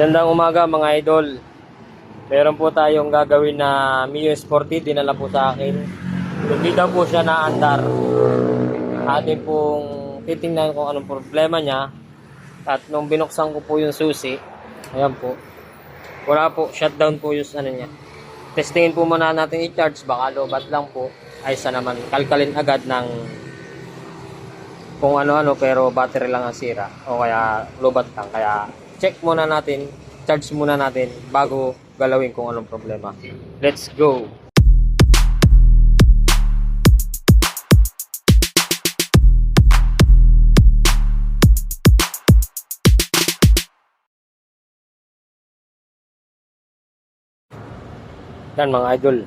Gandang umaga mga idol. Meron po tayong gagawin na Mio Sporty, dinala po sa akin. Hindi daw po siya naandar. Atin pong titingnan kung anong problema niya. At nung binuksan ko po yung susi, ayan po. Wala po, shutdown po yung ano niya. Testingin po muna natin i-charge, baka lobat lang po. Ay sa naman, kalkalin agad ng kung ano-ano pero battery lang ang sira o kaya lobat lang kaya check muna natin charge muna natin bago galawin kung anong problema. Let's go! Yan mga idol.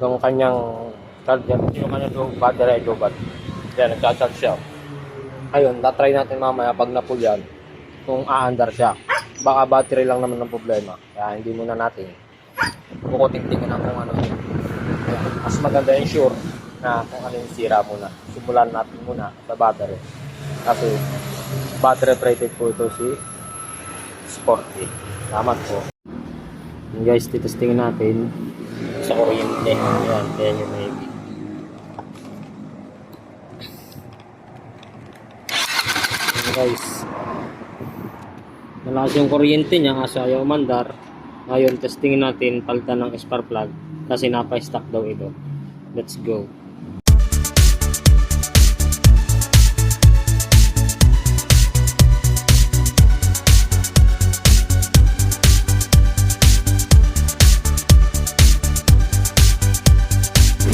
Yung kanyang charger yung kanyang low battery ay lobat yan, nagcha-charge siya. Ayun, tatry natin mamaya pag na-full yan kung aandar siya. Baka battery lang naman ng problema. Kaya hindi muna natin kukuting-tingin na kung ano. Ayan, mas maganda yung sure na kung ano yung sira muna. Simulan natin muna sa battery. Kasi battery operated po ito si Sporty. Salamat po. Yung guys, titestingin natin sa kuryente. Ayan, kaya yung maybe. Ayan, guys malakas yung kuryente niya kasi ayaw mandar ngayon testingin natin palitan ng spark plug kasi napa-stock daw ito. Let's go.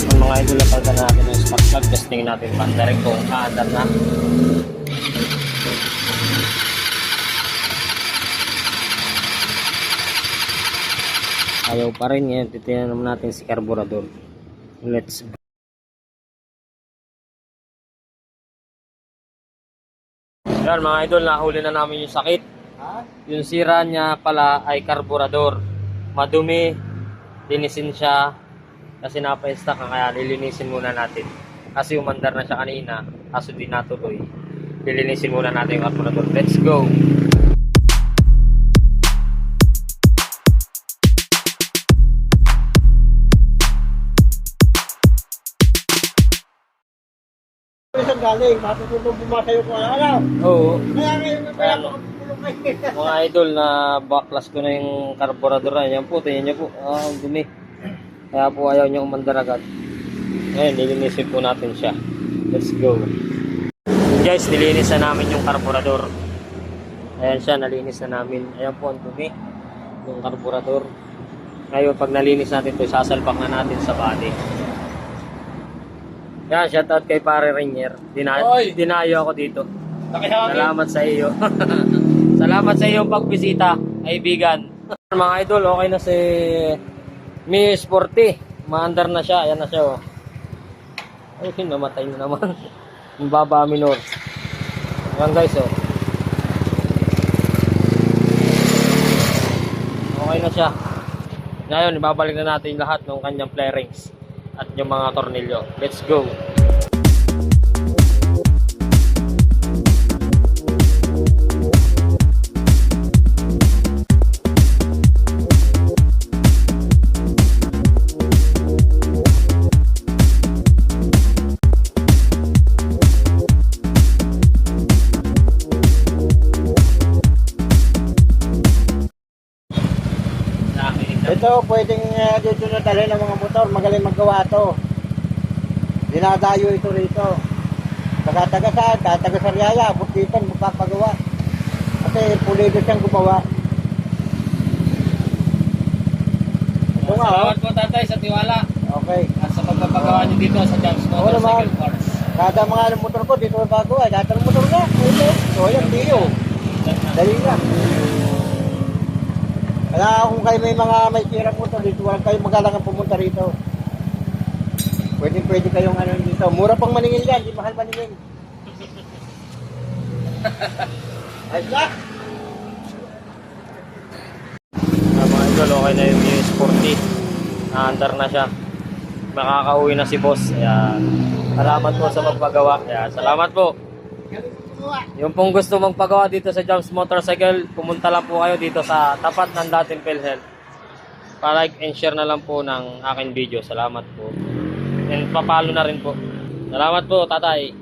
Ang mga idol palitan natin ng spark plug testingin natin panda rin kung aandar na ayaw pa rin ngayon. Titignan naman natin si carburetor let's go. Yan mga idol nahuli na namin yung sakit. Yung sira niya pala ay carburetor madumi linisin siya kasi napa-stock na kaya lilinisin muna natin. Kasi umandar na siya kanina kaso di natuloy. Lilinisin muna natin yung carburetor let's go Isang galing, matutulog bumasayo ko araw. oo Kaya ngayon na kaya makapulong kayo. mga idol na backlas ko na yung carburetor na yan po, tingnan nyo po, ah, ang dumi. Kaya po ayaw nyo umandar agad. Ngayon, nilinisin po natin siya. Let's go. Guys, nilinis na namin yung carburetor. Ayan siya, nalinis na namin. Ayan po ang dumi, yung carburetor. Ngayon, pag nalinis natin ito, sasalpak na natin sa body. Yan, shoutout kay Pare Rainier. Dina Oy! dinayo ako dito. Nakihangin. Salamat sa iyo. Salamat sa iyong pagbisita, kaibigan. Mga idol, okay na si Mi Sporty. Maandar na siya. Ayan na siya. Oh. Ay, namatay na naman. Yung baba minor. Ayan guys, oh. Okay na siya. Ngayon, ibabalik na natin lahat ng kanyang flarings at yung mga tornilyo. Let's go! Ito, pwedeng uh, dito na dalhin ng mga motor. Magaling magawa to. Dinadayo ito rito. Taga-taga saan? Taga Sariaya. Bukitan, magpapagawa. Kasi pulido siyang gumawa. Ito nga, oh. Salamat po tatay sa tiwala. Okay. At sa pagpapagawa niyo dito sa Jams Oo naman. Motorcycle Parts. Kada mga ano, motor ko, dito bago. Ay, dati ng motor na. Ito. So, yan, Dio. Dali na. Kaya kung kayo may mga may sirang motor dito, huwag kayo magalangan pumunta rito. Pwede pwede kayong ano dito. Mura pang maningil yan, di mahal maningil. Ay, black! Ah, mga idol, okay na yung Mio Sporty. Naandar na siya. Makakauwi na si boss. Ayan. Salamat po sa magpagawa. Ayan. Salamat po. Yung pong gusto magpagawa dito sa Jams Motorcycle, pumunta lang po kayo dito sa tapat ng dating PhilHealth. Pa-like and share na lang po ng aking video. Salamat po. And papalo na rin po. Salamat po, tatay.